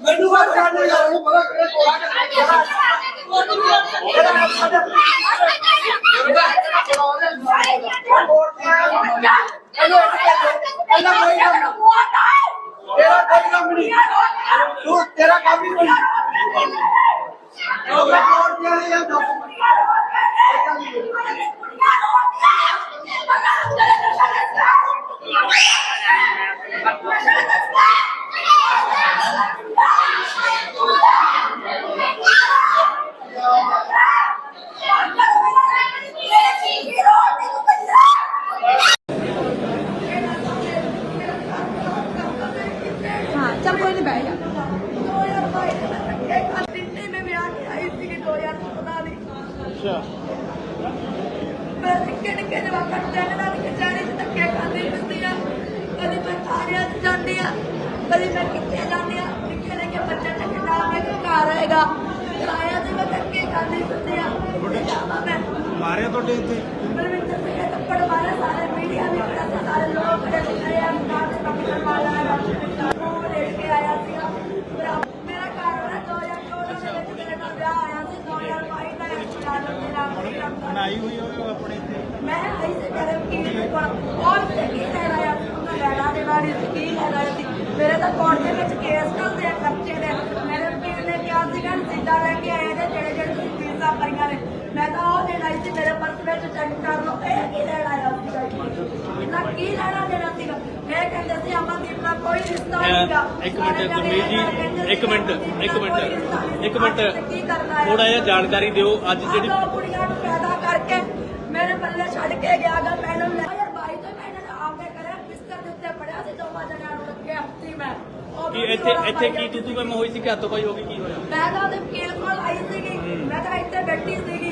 ਮੈਨੂੰ ਬਾਤ ਕਰਨੀ ਯਾਰ ਉਹਨੂੰ ਪਤਾ ਕਿਹੜੇ ਤੇਰਾ ਕੋਈ ਕੰਮ ਨਹੀਂ। ਤੂੰ ਤੇਰਾ ਕੰਮ ਹੀ ਨਹੀਂ। ਉਹ ਅੱਛਾ। ਮੈਂ ਨਿੱਕੇ ਨਿੱਕੇ ਜਵਾਕਾਂ ਨੂੰ ਟੈਨ ਨਾਲ ਕਚਾਰੇ ਚ ਧੱਕੇ ਖਾਂਦੀ ਫਿਰਦੀ ਆ। ਕਦੀ ਮੈਂ ਥਾਣਿਆਂ 'ਚ ਜਾਂਦੀ ਆ ਕਦੀ ਮੈਂ ਕਿੱਥੇ ਜਾਂਦੀ ਆ। ਨਿੱਕੇ ਨਿੱਕੇ ਬੱਚੇ ਟੱਕੇ ਨਾਲ ਮੇਰੇ ਘਰ ਆਏਗਾ। ਕਿਰਾਇਆ ਤੇ ਮੈਂ ਧੱਕੇ ਖਾਂਦੀ ਫਿਰਦੀ ਆ। ਤੇ ਜਾਵਾਂ ਮੈਂ। ਮਾਰਿਆ ਤੁਹਾਡੇ ਇੱਥੇ? ਬਲਵਿੰਦਰ ਸਿੰਘ ਨੇ ਥੱਪੜ ਮਾਰਿਆ ਸਾਰੇ ਮੀਡੀਆ ਨੇ ਬੜਾ ਸਾਰੇ ਲੋਕ ਖੜੇ ਦਿਖਾਏ ਆ ਨਾ ਤੇ ਪੱਕੜ ਮਾਰਿਆ ਉਹ ਲੈ ਕੇ ਆਇਆ ਸੀਗਾ ਮੇਰਾ ਮੇਰਾ ਘਰ ਵਾਲਾ 2014 ਦੇ ਵਿੱਚ ਮੇਰੇ ਨਾਲ ਵਿਆਹ ਆਇਆ ਸੀ 2022 ਦਾ ਐਕਸੀਡੈਂਟ ਮੇਰਾ ਮੇਰਾ ਬਣਾਈ ਮੈਂ ਬਹੁਤ ਚੰਗੀ ਲੈਣਾ ਆ? ਲੈਣਾ ਦੇਣਾ ਨਹੀਂ ਸੀ ਕੀ ਲੈਣਾ ਸੀ ਮੇਰੇ ਤਾਂ ਕੋਰਟ ਦੇ ਵਿੱਚ ਕੇਸ ਕਰਦੇ ਆ ਖਰਚੇ ਦੇ। ਮੇਰੇ ਪੀਰ ਨੇ ਕਿਹਾ ਸੀਗਾ ਜਿੱਦਾਂ ਲੈ ਕੇ ਆਏ ਨੇ ਜਿਹੜੇ ਜਿਹੜੇ ਤੁਸੀਂ ਫੀਸਾਂ ਭਰੀਆਂ ਨੇ ਮੈਂ ਤਾਂ ਉਹ ਦੇਣਾ ਸੀ ਮੇਰੇ ਪਰਸ ਵਿੱਚ ਚੈੱਕ ਕਰ ਲਓ ਇਹ ਕੀ ਲੈਣਾ ਆਇਆ ਸੀਗਾ ਇਹਨਾਂ ਕੀ ਲੈਣਾ ਦੇਣਾ ਸੀਗਾ? ਇਹ ਕਹਿੰਦੇ ਸੀ ਅਮਨਦੀਪ ਨਾਲ ਕੋਈ ਰਿਸ਼ਤਾ ਨਹੀਂ ਸੀਗਾ ਇੱਕ ਮਿੰਟ ਸਾਰੇ ਜਾਣੇ ਗੁਰਮੀਤ ਜੀ ਇਹ ਕਹਿੰਦੇ ਇੱਕ ਸੀ ਮਿੰਟ ਅਮਨਦੀਪ ਇੱਕ ਨਾਲ ਕੋਈ ਰਿਸ਼ਤਾ ਮਿੰਟ ਨਹੀਂ ਇੱਕ। ਮਿੰਟ। ਕੀ ਕਰਨਾ ਹੈ ਥੋੜਾ ਜਿਹਾ ਜਾਣਕਾਰੀ ਦਿਓ ਅੱਜ ਜਿਹੜੀ ਆਹ ਦੋ ਕੁੜੀਆਂ ਨੂੰ ਪੈਦਾ ਕਰਕੇ ਮੇਰੇ ਪੱਲੇ ਛੱਡ ਕੇ ਗਿਆ ਗਾ ਮੈਨੂੰ ਲੈ ਯਾਰ ਬਾਈ ਤੋਂ ਮੈਂ ਇਹਨਾਂ ਆਪਦੇ ਕਰਿਆ ਬਿਸਤਰ ਦੇ ਉੱਤੇ ਪੜਿਆ ਸੀ ਦੋਵਾਂ ਜਣਿਆਂ ਨੂੰ ਰੱਖਿਆ ਹੱਥੀ ਮੈਂ। ਉਹ ਕੀ ਵੀ ਇੱਥੇ ਰੌਲਾ ਇੱਥੇ ਕੀ ਤੂੰ ਤੂੰ ਮੈਂ ਹੋਈ ਸੀ ਕਿ ਹੱਥੋਂ ਪਾਈ ਹੋ ਗਈ ਕੀ ਹੋਇਆ? ਮੈਂ ਤਾਂ ਉਹਦੇ ਵਕੀਲ ਕੋਲ ਆਈ ਸੀਗੀ। ਮੈਂ ਤਾਂ ਇੱਥੇ ਬੈਠੀ ਸੀਗੀ।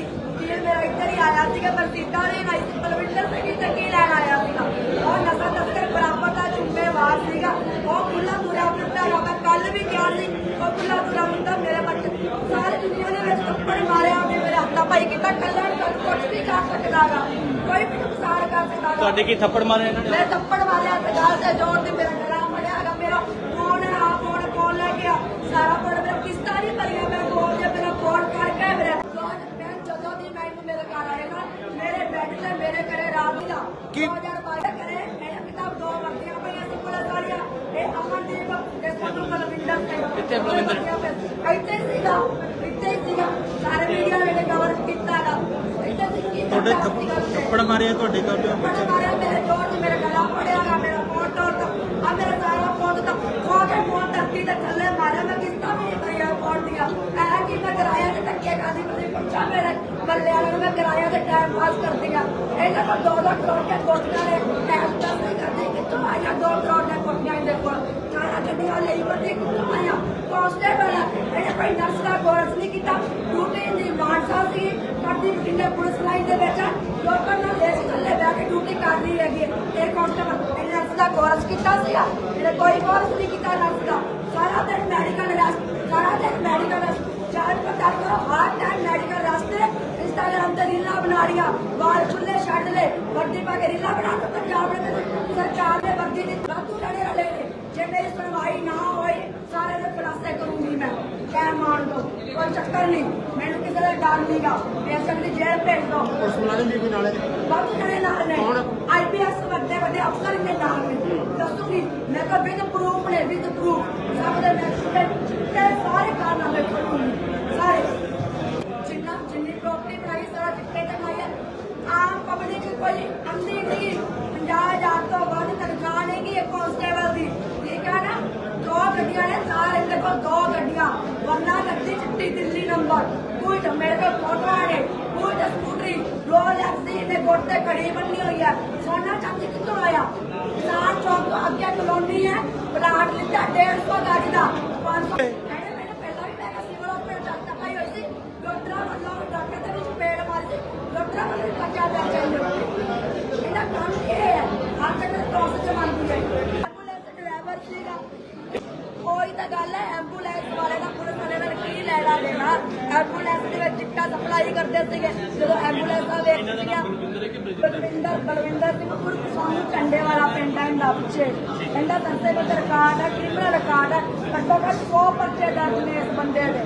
ਇੱਧਰ ਹੀ ਆਇਆ ਸੀਗਾ ਪਰ ਸੀਤਾ ਨੇ ਆਈ ਸੀ। ਪਲਵਿੰਦਰ ਸਿੰਘ ਇੱਥੇ ਕੀ ਲੈਣ ਆਇਆ ਸੀਗਾ? ਉਹ ਨਸ਼ਾ ਤਸਕਰ ਬਰਾਬਰ ਦਾ ਜ਼ਿੰਮੇਵਾਰ ਸੀਗਾ। ਉਹ ਖੁੱਲਾ ਤੁਰਿਆ ਫਿਰਦਾ ਗਾ। ਮੈਂ ਕੱਲ ਵੀ ਕਿਹਾ ਸੀ ਉਹ ਖੁੱਲਾ ਤੁਰਿਆ ਫਿਰਦਾ ਮੇਰੇ ਬੱਚੇ ਸਾਰੀ ਦੁਨੀਆ ਦੇ ਵਿੱਚ ਥੱਪੜ ਮਾਰਿਆ ਉਹਨੇ ਮੇਰੇ ਹੱਥਾਂ ਪਾਈ ਕੀਤਾ ਕੱਲਾ ਕੁਝ ਵੀ ਕਰ ਸਕਦਾ ਗਾ ਕੋਈ ਵੀ ਨੁਕਸਾਨ ਕਰ ਸਕਦਾ ਤੁਹਾਡੇ ਕੀ ਥੱਪੜ ਮਾਰੇ ਇਹਨਾਂ ਨੇ? ਮੈਂ ਥੱਪੜ ਮਾਰਿਆ ਤੇ ਗਾਲ ਤੇ ਜੋੜ ਤੇ ਮੇਰਾ ਗਲਾ ਫੜਿਆ ਹੈਗਾ ਮੇਰਾ ਫੋਨ ਹੈ ਆ ਫੋਨ ਕੌਣ ਲੈ ਗਿਆ ਸਾਰਾ ਫੋਨ ਮੇਰਾ ਕਿਸ਼ਤਾਂ ਨਹੀਂ ਭਰੀਆਂ ਮੈਂ ਕੋਲ ਤੇ ਮੇਰਾ ਫੋਨ ਕਰਕੇ ਮੇਰੇ ਮੈਂ ਜਦੋਂ ਦੀ ਮੈਨੂੰ ਮੇਰੇ ਘਰ ਆਏ ਨਾ ਮੇਰੇ ਬੈੱਡ ਤੇ ਮੇਰੇ ਘਰੇ ਰਾਤ ਦੀ ਦਾ 2012 ਕਰੇ ਇਹ ਕਿਤਾਬ ਦੋ ਵਰਤੀਆਂ ਪਈਆਂ ਸੀ ਪੁਲਿਸ ਇਹ ਅਮਨਦੀਪ ਤੇ ਸੋਨੂੰ ਬਲਵਿੰਦਰ ਸਿੰਘ ਕਿੱਥੇ ਬਲਵਿੰਦਰ? ਇੱਥੇ ਸੀਗਾ ਇੱਥੇ ਹੀ ਸੀਗਾ। ਸਾਰੇ ਮੀਡੀਆ ਨੇ ਕਵਰ ਕੀਤਾ ਗਾ। ਇੱਥੇ ਸੀ ਕੀ ਤੁਹਾਡੇ ਕਰਦਾ ਥੱਪ- ਸੀਗਾ ਉੱਥੇ। ਥੱਪੜ ਮਾਰਿਆ ਤੁਹਾਡੇ ਘਰ ਦੇ ਥੱਪੜ ਮਾਰਿਆ ਮੇਰੇ ਜੋੜ ਤੇ ਮੇਰੇ ਗਲਾ ਫੜਿਆ ਗਾ ਮੇਰਾ ਫੋਨ ਤੋੜਤਾ ਆ ਮੇਰਾ ਸਾਰਾ ਫੋਨ ਤਾਂ। ਖੋ ਕੇ ਫੋਨ ਧਰਤੀ ਤੇ ਥੱਲੇ ਮਾਰਿਆ। ਮੈਂ ਕਿਸ਼ਤਾਂ ਵੀ ਨਹੀਂ ਭਰੀਆਂ ਫੋਨ ਦੀਆਂ। ਐ ਕਿ ਮੈਂ ਕਿਰਾਇਆ ਤੇ ਧੱਕੇ ਖਾਦੀ ਮੈਨੂੰ ਪੁੱਛਾ ਮੇਰੇ ਬੱਲੇ ਵਾਲੇ ਨੂੰ ਮੈਂ ਕਿਰਾਇਆ ਤੇ ਟਾਈਮ ਪਾਸ ਕਰਦੀ ਆ। ਇਹਨਾਂ ਕੋਲ ਦੋ ਦੋ ਕਰੋੜ ਦੇ ਕੋਟੀਆਂ ਨੇ ਟਾਈਮ ਪਾਸ ਨਹੀਂ ਕਰਦੀ ਕਿੱਥੋਂ ਆਇਆ ਦੋ ਕਰੋੜ ਦੇ ਕੋਟੀਆਂ ਇਹਦੇ ਕੋਲ ਸਾਰਾ ਗੱਡੀਆਂ ਲਈ ਵੱਡੀ ਕਿੱਥੋਂ ਆਇਆ ਕਾਂਸਟੇਬਲ ਇਹਨੇ ਕੋਈ ਨਰਸ ਦਾ ਕੋਰਸ ਨਹੀਂ ਕੀਤਾ। ਡਿਊਟੀ ਦੀ ਮਾਨਸਾ ਸੀ ਕਰਦੀ ਬਠਿੰਡੇ ਪੁਲਿਸ ਲਾਈਨ ਦੇ ਵਿੱਚ ਲੋਕਾਂ ਨਾਲ ਲੇਸ ਥੱਲੇ ਬਹਿ ਕੇ ਡਿਊਟੀ ਕਰ ਰਹੀ ਹੈਗੀ। ਹੈ। ਕਾਂਸਟੇਬਲ ਨਰਸ ਦਾ ਕੋਰਸ ਕੀਤਾ ਸੀਗਾ। ਇਹਨੇ ਕੋਈ ਕੋਰਸ ਨਹੀਂ ਕੀਤਾ ਨਰਸ ਦਾ। ਸਾਰਾ ਦਿਨ ਮੈਡੀਕਲ ਰੈਸਟ ਸਾਰਾ ਦਿਨ ਮੈਡੀਕਲ ਰੈਸਟ ਚਾਰ ਪਤਾ ਕਰੋ ਹਰ ਟਾਈਮ ਮੈਡੀਕਲ ਰੈਸਟ ਇੰਸਟਾਗ੍ਰਾਮ ਤੇ ਰੀਲਾਂ ਬਣਾ ਰਹੀਆਂ। ਵਾਲ ਖੁੱਲੇ ਛੱਡ ਲੈ ਵਰਦੀ ਪਾ ਕੇ ਰੀਲਾਂ ਬਣਾ ਕੇ ਪੰਜਾਬ ਦੇ ਸਰਕਾਰ ਨੇ ਵਰਦੀ ਦੀ ਵਾਧੂ ਲੜੇ ਵਾਲੇ ਨੇ। ਜੇ ਮੇਰੀ ਸੁਣਵਾਈ ਨਾ ਹੋਈ, ਸਾਰੇ ਦੇ ਖੁਲਾਸੇ ਕਰੂੰਗੀ ਮੈਂ ਕਹਿ ਮਾਰ ਦੋ ਕੋਈ ਚੱਕਰ ਨਹੀਂ। ਮੈਨੂੰ ਕਿਸੇ ਦਾ ਡਰ ਨਹੀਂਗਾ। ਬੇਸ਼ੱਕ ਦੀ ਜੇਲ੍ਹ ਭੇਜ ਦੋ। ਪੁਲਿਸ ਮੁਲਾਜ਼ਮ ਵੀ ਕੋਈ ਨਾਲੇ ਬਹੁਤ ਜਣੇ ਨਾਲ ਨੇ। ਆਈਪੀਐਸ ਵੱਡੇ ਵੱਡੇ ਅਫਸਰ ਦੇ ਨਾਲ ਨੇ। ਦੱਸੂਗੀ ਮੈਂ ਕਿਹਾ ਵਿਦ ਪ੍ਰੂਫ ਨੇ ਵਿਦ ਪ੍ਰੂਫ ਸਭ ਦੇ ਮੈਂ ਚਿੱਟੇ ਸਾਰੇ ਕਾਰਨਾਮੇ ਸਾਰੇ। ਗੱਡੀਆਂ ਨੇ ਚਾਰ ਇਹਦੇ ਕੋਲ ਦੋ ਗੱਡੀਆਂ ਵਰਨਾ ਗੱਡੀ ਚਿੱਟੀ ਦਿੱਲੀ ਨੰਬਰ ਕੁਝ ਮੇਰੇ ਕੋਲ ਫੋਟੋਆਂ ਨੇ ਕੁਝ ਸਕੂਟਰੀ ਰੋਲੈਕਸ ਦੀ ਇਹਦੇ ਕੋਲ ਤੇ ਘੜੀ ਬੰਨੀ ਹੋਈ ਹੈ। ਸੋਨਾ ਚਾਂਦੀ ਕਿੱਥੋਂ ਆਇਆ? ਚਾਰ ਚੌਕ ਤੋਂ ਅੱਗੇ ਕਲੋਨੀ ਹੈ, ਪਲਾਟ ਲਿੱਤਾ 150 ਗਾੜੀ ਦਾ। ਕਰਦੇ ਸੀਗੇ, ਜਦੋਂ ਐਂਬੂਲੈਂਸਾਂ ਵੇਖਦੀਆਂ ਬਲਵਿੰਦਰ ਬਲਵਿੰਦਰ ਸਿੰਘ ਪੁਰਖ ਸਾਨੂੰ ਚੰਡੇ ਵਾਲਾ ਪਿੰਡ ਹੈ ਇਹਦਾ ਪਿੱਛੇ ਇਹਦਾ ਸੰਸੇ ਵਿੱਚ ਰਿਕਾਰਡ ਹੈ ਕ੍ਰਿਮੀਨਲ ਰਿਕਾਰਡ ਹੈ ਘੱਟੋ ਘੱਟ 100 ਪਰਚੇ ਦਰਜ ਨੇ ਇਸ ਬੰਦੇ ਦੇ।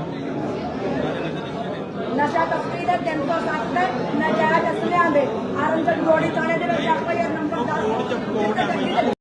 ਨਸ਼ਾ ਤਸਕਰੀ ਦੇ 307 ਦੇ ਨਜਾਇਜ਼ ਅਸਲਿਆਂ ਦੇ। ਆਰਮਗੜ ਗੋੜੀ ਥਾਣੇ ਦੇ ਵਿੱਚ ਐਫਆਈਆਰ ਨੰਬਰ 10